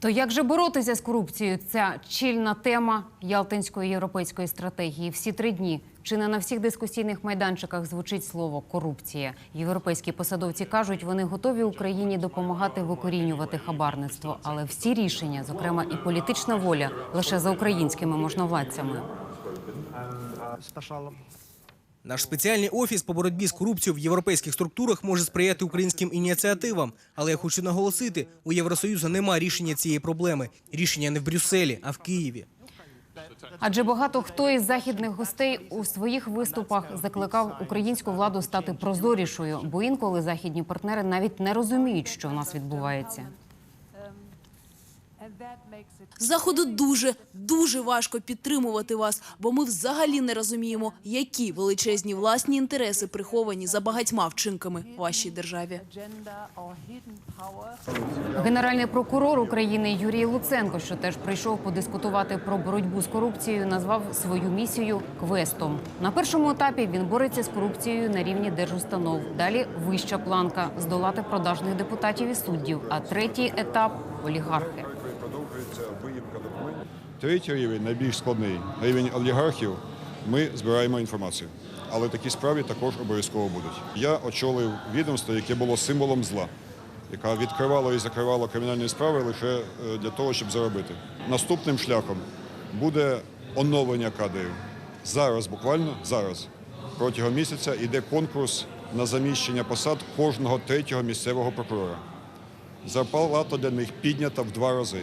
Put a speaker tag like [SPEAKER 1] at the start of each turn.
[SPEAKER 1] То як же боротися з корупцією? Ця чільна тема Ялтинської європейської стратегії. Всі три дні чи не на всіх дискусійних майданчиках звучить слово корупція. Європейські посадовці кажуть, вони готові Україні допомагати викорінювати хабарництво, але всі рішення, зокрема і політична воля, лише за українськими можновладцями.
[SPEAKER 2] Наш спеціальний офіс по боротьбі з корупцією в європейських структурах може сприяти українським ініціативам. Але я хочу наголосити: у Євросоюзу немає рішення цієї проблеми. Рішення не в Брюсселі, а в Києві.
[SPEAKER 1] Адже багато хто із західних гостей у своїх виступах закликав українську владу стати прозорішою, бо інколи західні партнери навіть не розуміють, що в нас відбувається.
[SPEAKER 3] Заходу дуже дуже важко підтримувати вас, бо ми взагалі не розуміємо, які величезні власні інтереси приховані за багатьма вчинками вашій державі.
[SPEAKER 1] Генеральний прокурор України Юрій Луценко, що теж прийшов подискутувати про боротьбу з корупцією, назвав свою місію квестом. На першому етапі він бореться з корупцією на рівні держустанов. Далі вища планка здолати продажних депутатів і суддів. А третій етап олігархи.
[SPEAKER 4] Продовжується виїмка документів. Третій рівень, найбільш складний рівень олігархів. Ми збираємо інформацію. Але такі справи також обов'язково будуть. Я очолив відомство, яке було символом зла, яка відкривала і закривала кримінальні справи лише е, для того, щоб заробити. Наступним шляхом буде оновлення кадрів. Зараз, буквально зараз, протягом місяця йде конкурс на заміщення посад кожного третього місцевого прокурора. Зарплата для них піднята в два рази.